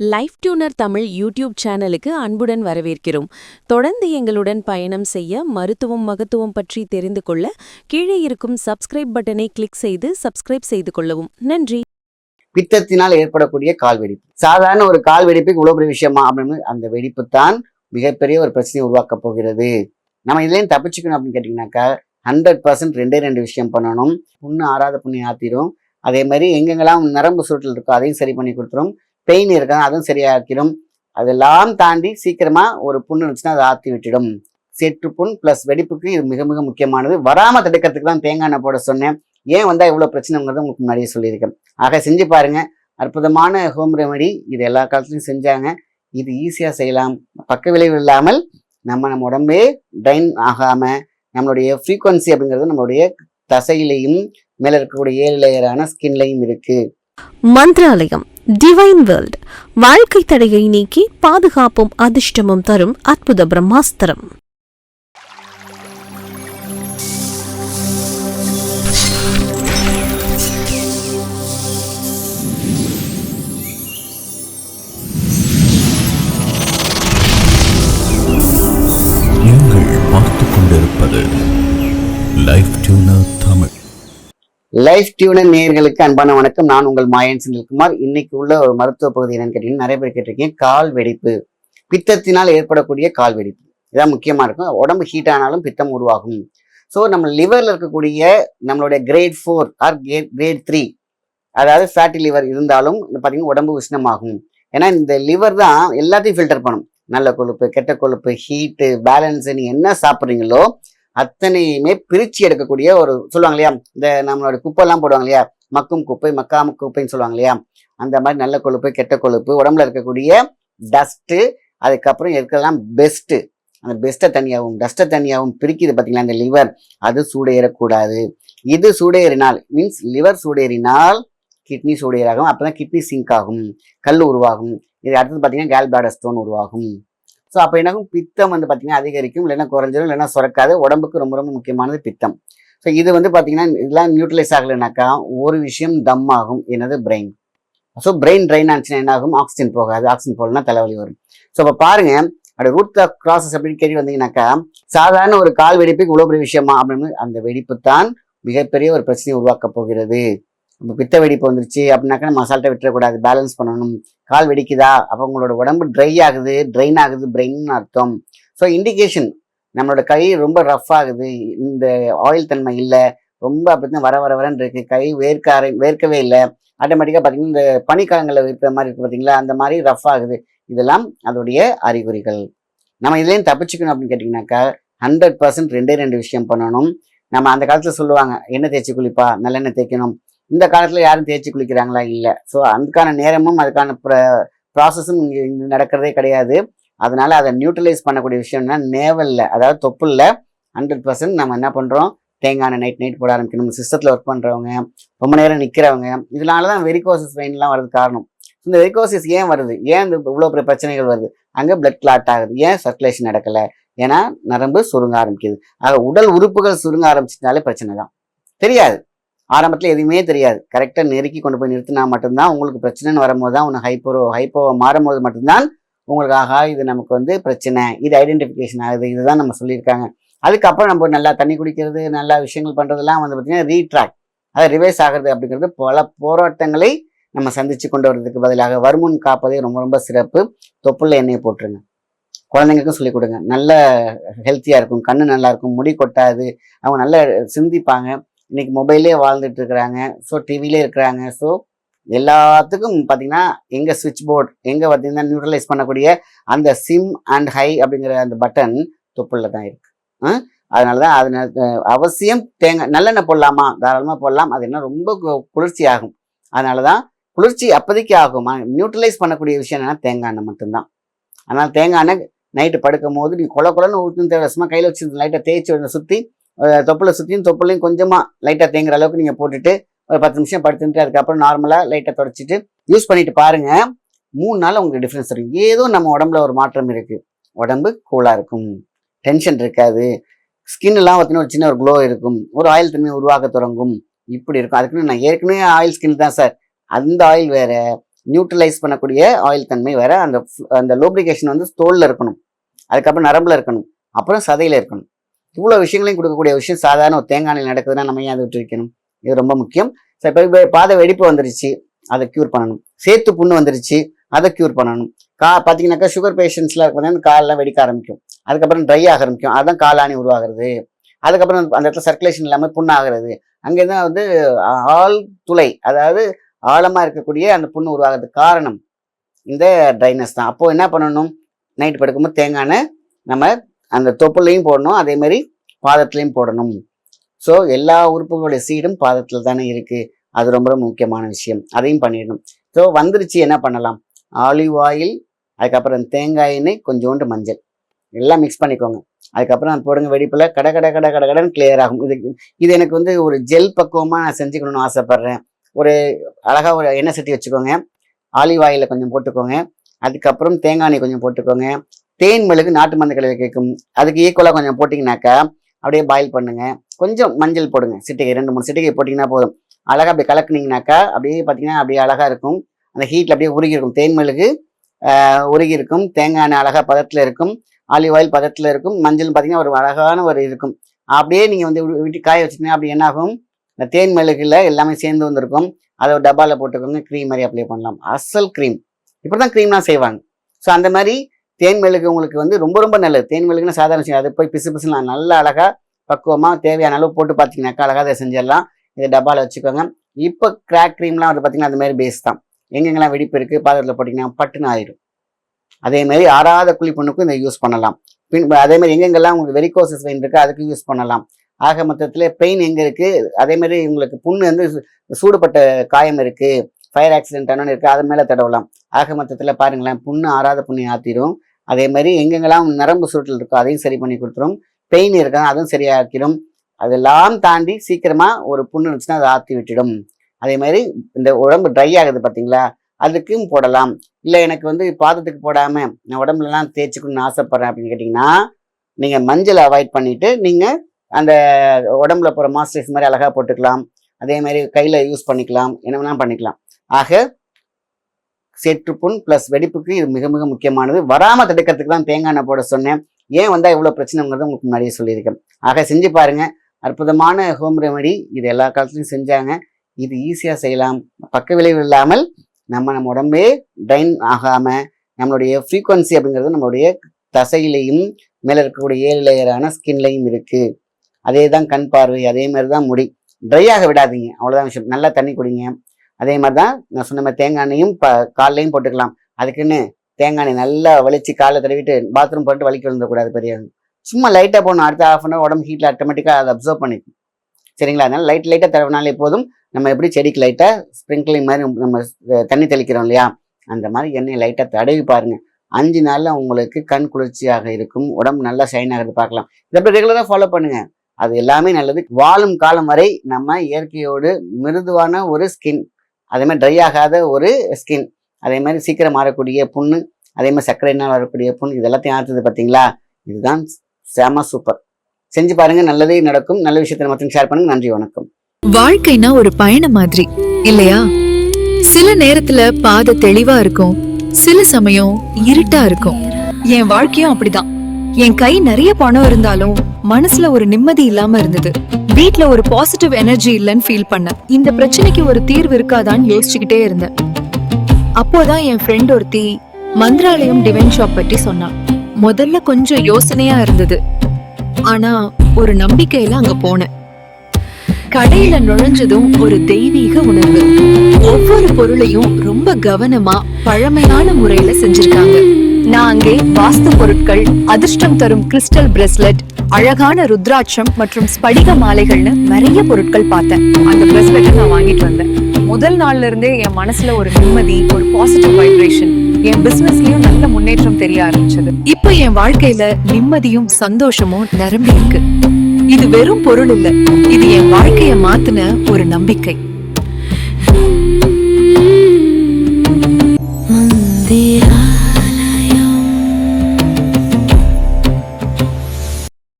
Life tuner Tamil YouTube சேனலுக்கு அன்புடன் வரவேற்கிறோம். தொடர்ந்து எங்களுடன் பயணம் செய்ய மருத்துவம் மகத்துவம் பற்றி தெரிந்து கொள்ள கீழே இருக்கும் சப்ஸ்கிரைப் பட்டனை கிளிக் செய்து சப்ஸ்கிரைப் செய்து கொள்ளவும். நன்றி. பித்தத்தினால் ஏற்படக்கூடிய கால் வெடிப்பு. சாதாரண ஒரு கால் வெடிப்புக்கு இவ்வளோ பெரிய விஷயமா? அப்படின்னு அந்த வெடிப்பு தான் மிகப்பெரிய ஒரு பிரச்சனையை உருவாக்க போகிறது. நம்ம இதுலேயும் தப்பிச்சுக்கணும் அப்படின்னு கேட்டிங்கனாக்கா ஹண்ட்ரட் பர்சன்ட் ரெண்டே ரெண்டு விஷயம் பண்ணணும். புண்ணு ஆறாத புண்ணை ஆத்திரும். அதே மாதிரி எங்கெங்கெல்லாம் நரம்பு சுருட்டல் இருக்கோ அதையும் சரி பண்ணி கொடுத்துரும். பெயின் இருக்காங்க அதுவும் சரியாக்கிடும் அதெல்லாம் தாண்டி சீக்கிரமா ஒரு புண்ணு இருந்துச்சுன்னா அதை ஆற்றி விட்டுடும். செற்று புண் பிளஸ் வெடிப்புக்கு இது மிக மிக முக்கியமானது. வராமல் தடுக்கிறதுக்கு தான் தேங்காய் எண்ணெய் போட சொன்னேன். ஏன் வந்தால் இவ்வளோ பிரச்சனைங்கிறத உங்களுக்கு முன்னாடியே சொல்லியிருக்கேன். ஆக செஞ்சு பாருங்க. அற்புதமான ஹோம் ரெமெடி இது எல்லா காலத்துலையும் செஞ்சாங்க. இது ஈஸியாக செய்யலாம். பக்க விளைவு இல்லாமல் நம்ம நம்ம உடம்பே ட்ரைன் ஆகாமல் நம்மளுடைய ஃப்ரீக்குவன்சி அப்படிங்கிறது நம்மளுடைய தசையிலையும் மேலே இருக்கக்கூடிய ஏழு லேயரான ஸ்கின்லையும் இருக்கு. மந்திராலயம். டிவைன் வேர்ல்ட் வாழ்க்கை தடையை நீக்கி பாதுகாப்பும் அதிர்ஷ்டமும் தரும் அற்புத பிரம்மாஸ்திரம். நீங்கள் பார்த்துக் கொண்டிருப்பது லைஃப் டியூனர் லைஃப் டியூனர் நேர்களுக்கு அன்பான வணக்கம். நான் உங்கள் மாயன் செந்தில்குமார். இன்னைக்கு உள்ள ஒரு மருத்துவ பகுதி என்னன்னு கேட்டீங்கன்னா நிறைய பேர் கேட்டிருக்கீங்க கால் வெடிப்பு. பித்தத்தினால் ஏற்படக்கூடிய கால் வெடிப்பு. இதான் முக்கியமா இருக்கும். உடம்பு ஹீட் ஆனாலும் பித்தம் உருவாகும். ஸோ நம்ம லிவர்ல இருக்கக்கூடிய நம்மளுடைய grade four or grade grade three அதாவது ஃபேட்டி லிவர் இருந்தாலும் பார்த்தீங்கன்னா உடம்பு உஷ்ணமாகும். ஏன்னா இந்த லிவர் தான் எல்லாத்தையும் ஃபில்டர் பண்ணும். நல்ல கொழுப்பு கெட்ட கொழுப்பு ஹீட்டு பேலன்ஸ் நீங்கள் என்ன சாப்பிட்றீங்களோ அத்தனையுமே பிரிச்சு எடுக்கக்கூடிய ஒரு சொல்லுவாங்க இல்லையா? இந்த நம்மளோட குப்பைலாம் போடுவாங்க இல்லையா? மக்கும் குப்பை மக்காம குப்பைன்னு சொல்லுவாங்க இல்லையா? அந்த மாதிரி நல்ல கொழுப்பு கெட்ட கொழுப்பு உடம்புல இருக்கக்கூடிய டஸ்ட்டு அதுக்கப்புறம் இருக்கிறதெல்லாம் பெஸ்ட்டு அந்த பெஸ்ட்டை தனியாகவும் டஸ்ட்டை தனியாகவும் பிரிக்குது பார்த்தீங்களா அந்த லிவர் அது சூடேறக்கூடாது. இது சூடேறினால் மீன்ஸ் லிவர் சூடேறினால் கிட்னி சூடேறாகும். அப்போ தான் கிட்னி சிங்க் ஆகும். கல் உருவாகும். இது அடுத்தது பார்த்தீங்கன்னா கேல் பிளாடர் ஸ்டோன் உருவாகும். ஸோ அப்போ என்னாகும் பித்தம் வந்து பார்த்தீங்கன்னா அதிகரிக்கும். இல்லைன்னா குறைஞ்சிரும் இல்லைன்னா சுரக்காது. உடம்புக்கு ரொம்ப ரொம்ப முக்கியமானது பித்தம். ஸோ இது வந்து பார்த்தீங்கன்னா இதெல்லாம் நியூட்ரலைஸ் ஆகலைனாக்கா ஒரு விஷயம் தம் ஆகும். என்னது? பிரெயின் ஸோ பிரெயின் ட்ரைன் ஆச்சுன்னா என்ன ஆகும்? ஆக்சிஜன் போகாது. ஆக்சிஜன் போகலன்னா தலைவலி வரும். ஸோ இப்போ பாருங்க. அப்படி ரூட் ஆஃப் ப்ராசஸ் அப்படின்னு கேள்வி வந்தீங்கன்னாக்கா சாதாரண ஒரு கால் வெடிப்புக்கு இவ்வளோ பெரிய விஷயமா? அப்படின்னு அந்த வெடிப்பு தான் மிகப்பெரிய ஒரு பிரச்சனையை உருவாக்க போகிறது. இப்போ பித்த வெடிப்பு வந்துருச்சு அப்படின்னாக்கா நம்ம அசால்ட்டை விட்டுறக்கூடாது. பேலன்ஸ் பண்ணணும். கால் வெடிக்குதா? அப்போ உங்களோட உடம்பு ட்ரை ஆகுது ட்ரைன் ஆகுது பிரெயின் அர்த்தம். ஸோ இண்டிகேஷன் நம்மளோட கை ரொம்ப ரஃப் ஆகுது. இந்த ஆயில் தன்மை இல்லை. ரொம்ப அப்படித்தான் வர வர வரன்னு இருக்கு. கை வேர்க்க அரை வேர்க்கவே இல்லை. ஆட்டோமேட்டிக்காக பார்த்தீங்கன்னா இந்த பனிக்காலங்களில் இருக்கிற மாதிரி இருக்கு பார்த்தீங்களா அந்த மாதிரி ரஃப் ஆகுது. இதெல்லாம் அதோடைய அறிகுறிகள். நம்ம இதுலேயும் தப்பிச்சுக்கணும் அப்படின்னு கேட்டிங்கனாக்கா ஹண்ட்ரட் பர்சன்ட் ரெண்டே ரெண்டு விஷயம் பண்ணணும். நம்ம அந்த காலத்தில் சொல்லுவாங்க எண்ணெய் தேய்ச்சி குளிப்பா நல்லெண்ணெய் தேய்க்கணும். இந்த காலத்தில் யாரும் தேய்ச்சி குளிக்கிறாங்களா? இல்லை. ஸோ அதுக்கான நேரமும் அதுக்கான ப்ராசஸும் இங்கே நடக்கிறதே கிடையாது. அதனால அதை நியூட்ரலைஸ் பண்ணக்கூடிய விஷயம்னா நேவல்ல அதாவது தொப்புல்ல ஹண்ட்ரட் பர்சன்ட் நம்ம என்ன பண்ணுறோம் தேங்காய் நைட் நைட் போட ஆரம்பிக்கணும். சிஸ்டத்தில் ஒர்க் பண்ணுறவங்க ரொம்ப நேரம் நிற்கிறவங்க இதனால தான் வெரிகோசிஸ் வெயின்லாம் வரது காரணம். இந்த வெரிகோசிஸ் ஏன் வருது? ஏன் இந்த இவ்வளோ பெரிய பிரச்சனைகள் வருது? அங்கே பிளட் கிளாட் ஆகுது. ஏன் சர்க்குலேஷன் நடக்கலை? ஏன்னா நரம்பு சுருங்க ஆரம்பிக்குது. ஆக உடல் உறுப்புகள் சுருங்க ஆரம்பிச்சிட்டாலே பிரச்சனை தான். தெரியாது. ஆரம்பத்தில் எதுவுமே தெரியாது. கரெக்டாக நெருக்கி கொண்டு போய் நிறுத்தினா மட்டும்தான் உங்களுக்கு பிரச்சனைன்னு வரும்போது தான் ஒன்று ஹைப்போ ஹைப்போவை மாறும்போது மட்டும்தான் உங்களுக்கு ஆகா இது நமக்கு வந்து பிரச்சனை இது ஐடென்டிஃபிகேஷன் ஆகுது இதுதான் நம்ம சொல்லியிருக்காங்க. அதுக்கப்புறம் நம்ம நல்லா தண்ணி குடிக்கிறது நல்லா விஷயங்கள் பண்ணுறதெல்லாம் வந்து பார்த்தீங்கன்னா ரீட்ராக் அதாவது ரிவைஸ் ஆகிறது அப்படிங்கிறது பல போராட்டங்களை நம்ம சந்தித்து கொண்டு வர்றதுக்கு பதிலாக வருமுன் காப்பதே ரொம்ப ரொம்ப சிறப்பு. தொப்புள்ள எண்ணெயை போட்டுருங்க. குழந்தைங்களுக்கும் சொல்லிக் கொடுங்க. நல்ல ஹெல்த்தியாக இருக்கும். கண்ணு நல்லா இருக்கும். முடி கொட்டாது. அவங்க நல்லா சிந்திப்பாங்க. இன்னைக்கு மொபைல்லே வாழ்ந்துட்டு இருக்கிறாங்க ஸோ டிவிலே இருக்கிறாங்க. ஸோ எல்லாத்துக்கும் பார்த்தீங்கன்னா எங்கே சுவிட்ச் போர்டு எங்கே பார்த்தீங்கன்னா நியூட்ரலைஸ் பண்ணக்கூடிய அந்த சிம் அண்ட் ஹை அப்படிங்கிற அந்த பட்டன் தொப்புள்ள தான் இருக்குது அதனால தான் அது அவசியம் தேங்காய் நல்லெண்ணெய் போடலாமா? தாராளமாக போடலாம். அது என்ன ரொம்ப குளிர்ச்சி ஆகும் அதனால தான் குளிர்ச்சி அப்போதைக்கு ஆகும்? நியூட்ரலைஸ் பண்ணக்கூடிய விஷயம் என்னென்னா தேங்காய் எண்ணெய் மட்டும்தான். அதனால் தேங்காய் எண்ணெய் நைட்டு படுக்கும் போது நீ கொல கொலன்னு ஊற்றுன்னு தேவை சும்மா கையில் வச்சு லைட்டாக தேய்ச்சி சுற்றி தொப்புளை சுற்றியும் தொப்புளையும் கொஞ்சமாக லைட்டாக தேங்குற அளவுக்கு நீங்கள் போட்டுட்டு ஒரு பத்து நிமிஷம் படுத்துட்டு அதுக்கப்புறம் நார்மலாக லைட்டாக தொடச்சிட்டு யூஸ் பண்ணிட்டு பாருங்கள் மூணு நாள் உங்களுக்கு டிஃப்ரென்ஸ் இருக்கும் ஏதோ நம்ம உடம்புல ஒரு மாற்றம் இருக்குது உடம்பு கூலாக இருக்கும். டென்ஷன் இருக்காது. ஸ்கின் எல்லாம் பார்த்தீங்கன்னா ஒரு சின்ன ஒரு க்ளோ இருக்கும். ஒரு ஆயில் தன்மை உருவாக்க தொடங்கும். இப்படி இருக்கும். அதுக்குன்னு நான் ஏற்கனவே ஆயில் ஸ்கின் தான் சார் அந்த ஆயில் வேற. நியூட்ரலைஸ் பண்ணக்கூடிய ஆயில் தன்மை வேற. அந்த அந்த லோப்ளிகேஷன் வந்து தோலில் இருக்கணும். அதுக்கப்புறம் நரம்புல இருக்கணும். அப்புறம் சதையில் இருக்கணும். இவ்வளோ விஷயங்களையும் கொடுக்கக்கூடிய விஷயம் சாதாரண ஒரு தேங்காய் நடக்குதுன்னா நம்ம ஏன் அதை விட்டு வைக்கணும்? இது ரொம்ப முக்கியம். சரி இப்போ பாதை வெடிப்பு வந்துருச்சு அதை க்யூர் பண்ணணும். சேத்து புண்ணு வந்துருச்சு அதை க்யூர் பண்ணணும். கா பார்த்தீங்கன்னாக்கா சுகர் பேஷண்ட்ஸ்லாம் பார்த்தீங்கன்னா காலெல்லாம் வெடிக்க ஆரம்பிக்கும். அதுக்கப்புறம் ட்ரை ஆக ஆரம்பிக்கும். அதுதான் காலாணி உருவாகிறது. அதுக்கப்புறம் அந்த இடத்துல சர்க்குலேஷன் இல்லாமல் புண்ணாகிறது. அங்கே தான் வந்து ஆள் துளை அதாவது ஆழமாக இருக்கக்கூடிய அந்த புண்ணு உருவாகிறதுக்கு காரணம். இந்த ட்ரைனஸ் தான். அப்போது என்ன பண்ணணும்? நைட் படுக்கும்போது தேங்காய் நம்ம அந்த தொப்புலையும் போடணும் அதே மாதிரி பாதத்துலையும் போடணும். ஸோ எல்லா உறுப்புகளுடைய சீடும் பாதத்தில் தானே இருக்குது அது ரொம்ப ரொம்ப முக்கியமான விஷயம். அதையும் பண்ணிடணும். ஸோ வந்துருச்சு என்ன பண்ணலாம்? ஆலிவ் ஆயில் அதுக்கப்புறம் தேங்காய் எண்ணெய் கொஞ்சோண்டு மஞ்சள். எல்லாம் மிக்ஸ் பண்ணிக்கோங்க. அதுக்கப்புறம் அது போடுங்க வெடிப்பில். கட கட கட கட கடன் கிளியர் ஆகும். இது இது எனக்கு வந்து ஒரு ஜெல் பக்குவமாக நான் செஞ்சுக்கணும்னு ஆசைப்பட்றேன். ஒரு அழகாக ஒரு எண்ணெய் சட்டி வச்சுக்கோங்க. ஆலிவ் ஆயிலில் கொஞ்சம் போட்டுக்கோங்க. அதுக்கப்புறம் தேங்காய் எண்ணெய் கொஞ்சம் போட்டுக்கோங்க. தேன் மிளகு நாட்டு மருந்து கலவை கேட்கும் அதுக்கு ஈக்குவலாக கொஞ்சம் போட்டிங்கனாக்கா அப்படியே பாயில் பண்ணுங்க. கொஞ்சம் மஞ்சள் போடுங்க. சிட்டிகை ரெண்டு மூணு சிட்டிகை போட்டிங்கன்னா போதும். அழகாக அப்படி கலக்குனீங்கனாக்கா அப்படியே பார்த்தீங்கன்னா அப்படியே அழகாக இருக்கும். அந்த ஹீட்டில் அப்படியே உருகி இருக்கும். தேன் மிளகு உருகி இருக்கும். தேங்காய் எண்ணெய் அழகாக பதத்தில் இருக்கும். ஆலிவ் ஆயில் பதத்தில் இருக்கும். மஞ்சள் பார்த்தீங்கன்னா ஒரு அழகான ஒரு இருக்கும். அப்படியே நீங்கள் வந்து வி- விட்டு காய வச்சிங்கன்னா அப்படி என்ன ஆகும் இந்த தேன் மிளகுல எல்லாமே சேர்ந்து வந்திருக்கும். அதை ஒரு டப்பாவில் போட்டுக்கோங்க. க்ரீம் மாதிரி அப்ளை பண்ணலாம். அசல் க்ரீம் இப்படி தான் க்ரீம்லாம் செய்வாங்க. ஸோ அந்த மாதிரி தேன் மெழுகு உங்களுக்கு வந்து ரொம்ப ரொம்ப நல்லது. தேன் மெழுகுன்னு சாதாரண விஷயம். அது போய் பிசு பிசுலாம் நல்ல அழகாக பக்குவமாக தேவையான அளவு போட்டு பார்த்தீங்கன்னாக்கா அழகாக அதை செஞ்சிடலாம். இதை டப்பாவில் வச்சுக்கோங்க. இப்போ கிராக் க்ரீம்லாம் வந்து பார்த்தீங்கன்னா அந்த மாதிரி பேஸ் தான். எங்கெங்கெல்லாம் வெடிப்பு இருக்குது பாத்திரத்தில் போட்டிங்கன்னா பட்டுன்னு ஆயிடும் அதேமாரி மாதிரி ஆறாத குழி பொண்ணுக்கும் இதை யூஸ் பண்ணலாம். பின் அதே மாதிரி எங்கெங்கெல்லாம் உங்களுக்கு வெரிகோசஸ் வெயின் இருக்குது அதுக்கு யூஸ் பண்ணலாம். ஆக மொத்தத்தில் பெயின் எங்கே இருக்குது அதே மாதிரி உங்களுக்கு புண்ணு வந்து சு- சூடுபட்ட காயம் இருக்குது ஃபயர் ஆக்சிடென்ட் ஆனு இருக்குது அது மேலே தடவலாம். ஆக மொத்தத்தில் பாருங்களேன் புண்ணு ஆறாத புண்ணு ஆற்றிடும் அதே மாதிரி எங்கெங்கெல்லாம் நரம்பு சுருட்டல் இருக்கோ அதையும் சரி பண்ணி கொடுத்துரும். பெயின் இருக்கா அதுவும் சரியாக்கிடும் அதெல்லாம் தாண்டி சீக்கிரமாக ஒரு புண்ணு இருந்துச்சுன்னா அதை ஆற்றி விட்டுடும். அதே மாதிரி இந்த உடம்பு ட்ரை ஆகுது பார்த்தீங்களா அதுக்கும் போடலாம். இல்லை எனக்கு வந்து பாதத்துக்கு போடாமல் நான் உடம்புலலாம் தேய்ச்சிக்கணும்னு ஆசைப்பட்றேன் அப்படின்னு கேட்டிங்கன்னா நீங்கள் மஞ்சள் அவாய்ட் பண்ணிவிட்டு நீங்கள் அந்த உடம்புல போகிற மாஸ்டர்ஸ் மாதிரி அழகாக போட்டுக்கலாம். அதே மாதிரி கையில் யூஸ் பண்ணிக்கலாம். என்ன வேணாலும் பண்ணிக்கலாம். ஆக சேற்றுப்புண் ப்ளஸ் வெடிப்புக்கு இது மிக மிக முக்கியமானது. வராமல் தடுக்கிறதுக்கு தான் தேங்காய் எண்ணெய் போட சொன்னேன். ஏன் வந்தால் இவ்வளோ பிரச்சனைங்கிறத உங்களுக்கு முன்னாடியே சொல்லியிருக்கேன். ஆக செஞ்சு பாருங்கள் அற்புதமான ஹோம் ரெமெடி இது எல்லா காலத்துலையும் செஞ்சாங்க. இது ஈஸியாக செய்யலாம். பக்க விளைவு இல்லாமல் நம்ம நம்ம உடம்பே ட்ரைன் ஆகாமல் நம்மளுடைய ஃப்ரீக்குவன்சி அப்படிங்கிறது நம்மளுடைய தசையிலையும் மேலே இருக்கக்கூடிய ஏழு லேயரான ஸ்கின்லையும் இருக்குது அதே தான் கண் பார்வை அதே மாதிரி தான் முடி. ட்ரை ஆக விடாதீங்க. அவ்வளோதான் விஷயம். நல்லா தண்ணி குடிங்க. அதே மாதிரி தான் நான் சொன்ன மாதிரி தேங்காய் எண்ணெயும் ப கால்லையும் போட்டுக்கலாம். அதுக்குன்னு தேங்காய் எண்ணெய் நல்லா வலிச்சு காலை தடவிட்டு பாத்ரூம் போட்டு வலிக்க விழுந்தக்கூடாது பெரியவங்க சும்மா லைட்டாக போகணும் அடுத்த ஆஃப் அன் ஹவர் உடம்பு ஹீட்டில் ஆட்டோமேட்டிக்காக அதை அப்சர்வ் பண்ணிக்கும் சரிங்களா? அதனால் லைட் லைட்டாக தடவினாலே போதும். நம்ம எப்படி செடிக்கு லைட்டாக ஸ்ப்ரிங்க்லிங் மாதிரி நம்ம தண்ணி தெளிக்கிறோம் இல்லையா? அந்த மாதிரி எண்ணெயை லைட்டாக தடவி பாருங்கள் அஞ்சு நாளில் உங்களுக்கு கண் குளிர்ச்சியாக இருக்கும். உடம்பு நல்லா ஷைன் ஆகிறது பார்க்கலாம். இதை அப்படி ரெகுலராக ஃபாலோ பண்ணுங்கள் அது எல்லாமே நல்லது. வாழும் காலம் வரை நம்ம இயற்கையோடு மிருதுவான ஒரு ஸ்கின் அதே மாதிரி ட்ரை ஆகாத ஒரு ஸ்கின் அதே மாதிரி சீக்கிரம் மாறக்கூடிய புண்ணு அதே மாதிரி சர்க்கரைனால் வரக்கூடிய புண் இது எல்லாத்தையும் ஆற்றுது பார்த்தீங்களா இதுதான் செம சூப்பர் செஞ்சு பாருங்க நல்லதே நடக்கும். நல்ல விஷயத்தை மட்டும் ஷேர் பண்ணுங்க. நன்றி வணக்கம். வாழ்க்கைனா ஒரு பயணம் மாதிரி இல்லையா? சில நேரத்துல பாதை தெளிவா இருக்கும் சில சமயம் இருட்டா இருக்கும். என் வாழ்க்கையும் அப்படிதான். என் கை நிறைய பணம் இருந்தாலும் மனசுல ஒரு நிம்மதி இல்லாம இருந்தது. வீட்ல ஒரு பாசிட்டிவ் எனர்ஜி இல்லைன்னு ஃபீல் பண்ணேன். இந்த பிரச்சனைக்கு ஒரு தீர்வு இருக்காதான்னு யோசிச்சுக்கிட்டே இருந்தேன். அப்போதான் என் ஃப்ரெண்ட் ஒருத்தி மந்திராலயம் டிவைன் ஷாப் பற்றி சொன்னான். முதல்ல கொஞ்சம் யோசனையா இருந்தது. ஆனா ஒரு நம்பிக்கையில அங்க போனேன். கடையில நுழைஞ்சதும் ஒரு தெய்வீக உணர்வு. ஒவ்வொரு பொருளையும் ரொம்ப கவனமா பழமையான முறையில செஞ்சிருக்காங்க. நான் அங்கே வாஸ்து பொருட்கள் அதிர்ஷ்டம் தரும் கிறிஸ்டல் பிரேஸ்லெட் அழகான ருத்ராட்சம் மற்றும் ஸ்படிக மாலைகள்னு நிறைய பொருட்கள் பார்த்தேன். அந்த பிரேஸ்லெட்டை நான் வாங்கிட்டு வந்தேன். முதல் நாள்ல இருந்தே என் மனசுல ஒரு நிம்மதி ஒரு பாசிட்டிவ் வைப்ரேஷன் என் பிசினஸ்லயும் நல்ல முன்னேற்றம் தெரிய ஆரம்பிச்சது. இப்போ என் வாழ்க்கையில நிம்மதியும் சந்தோஷமும் நிரம்பி இருக்கு. இது வெறும் பொருள் இல்ல இது என் வாழ்க்கைய மாத்தின ஒரு நம்பிக்கை.